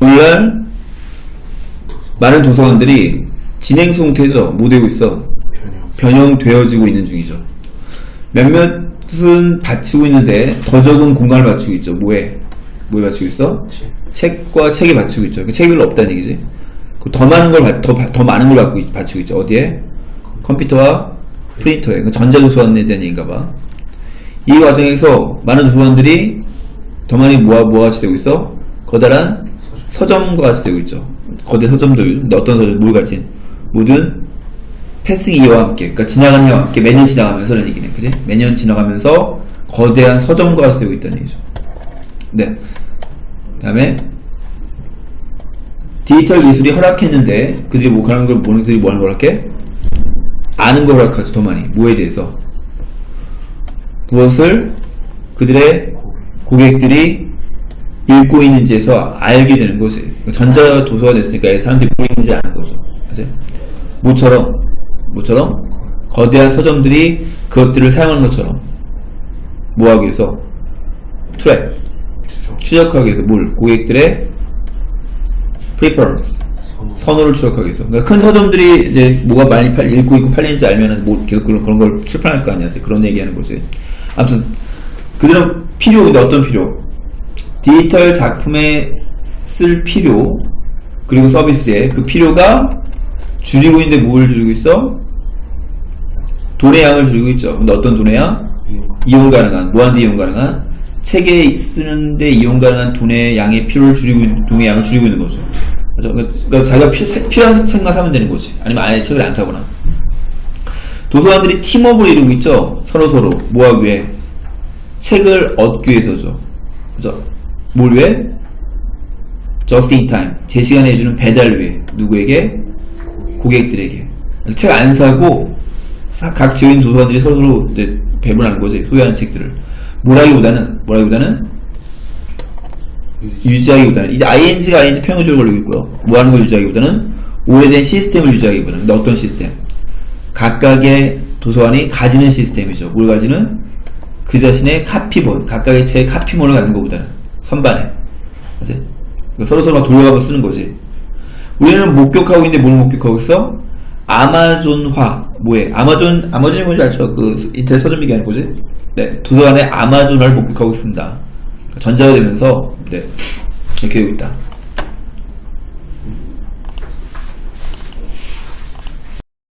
오늘날 많은 도서관들이 진행 상태죠. 못 되고 있어. 변형. 변형되어지고 있는 중이죠. 몇몇은 받치고 있는데 더 적은 공간을 받치고 있죠. 뭐에? 뭐에 받치고 있어? 책. 책과 책에 받치고 있죠. 그 책이 별로 없다는 얘기지. 그더 많은 걸, 받- 더, 바- 더 많은 걸 받고, 있- 받치고 있죠. 어디에? 컴퓨터와 프린터에. 그 전자도서관에 대한 얘기인가 봐. 이 과정에서 많은 도서관들이 더 많이 모아, 모아지 되고 있어? 거다란 서점과 같이 되고 있죠. 거대 서점들, 어떤 서점, 뭘 가진? 모든 패싱 이어와 함께, 그러니까 지나가는 해와 함께 매년 지나가면서는 얘기네. 그지? 매년 지나가면서 거대한 서점과 같이 되고 있다는 얘기죠. 네. 그 다음에 디지털 기술이 허락했는데 그들이 뭐 그런 걸 모르는 그들이 뭐 하는 걸 허락해? 아는 걸 허락하지 더 많이 뭐에 대해서 무엇을 그들의 고객들이 읽고 있는지에서 알게 되는 거지 전자 도서가 됐으니까 사람들이 뭐 읽는지 아는 거죠 그치? 모처럼 모처럼 거대한 서점들이 그것들을 사용하는 것처럼 뭐 하기 위해서 트랙 추적. 추적하기 위해서 뭘 고객들의 선호. 선호를 추적하기 위해서 그러니까 큰 서점들이 이제 뭐가 많이 팔, 읽고 있고 팔리는지 알면은 뭐 계속 그런, 그런 걸 출판할 거 아니야 그런 얘기하는 거지 아무튼 그들은 필요 근데 어떤 필요 디지털 작품에 쓸 필요 그리고 서비스에 그 필요가 줄이고 있는데 뭘 줄이고 있어? 돈의 양을 줄이고 있죠 근데 어떤 돈의 양? 이용. 가능한 무한대 이용 가능한 책에 쓰는데 이용 가능한 돈의 양의 필요를 줄이고 있는 돈의 양을 줄이고 있는 거죠. 그렇죠? 그러니까 자기가 피, 세- 필요한 책만 사면 되는 거지. 아니면 아예 책을 안 사거나. 도서관들이 팀업을 이루고 있죠. 서로 서로 뭐 하기 위해 책을 얻기 위해서죠. 그죠? 뭘 위해? Just in time. 제 시간에 해주는 배달을 위해 누구에게? 고객. 고객들에게 책 안 사고 사- 각 지역인 도서관들이 서로 이제 배분하는 거지 소유하는 책들을 뭐라기보다는 뭐라기보다는 유지. 유지하기보다는 이제 ing가 ing 평형적으로 걸리고 있고요 뭐 하는 걸 유지하기보다는 오래된 시스템을 유지하기보다는 근데 어떤 시스템 각각의 도서관이 가지는 시스템이죠 뭘 가지는 그 자신의 카피본 각각의 책의 카피본을 갖는 것보다는 선반에 그치? 서로 서로 돌려가면서 쓰는 거지 우리는 목격하고 있는데 뭘 목격하고 있어? 아마존화 뭐해? 아마존 아마존이 뭔지 알죠? 그 인터넷 서점 얘기하는 거지? 네 도서관에 아마존화를 목격하고 있습니다. 전자가 되면서 네 이렇게 되고 있다.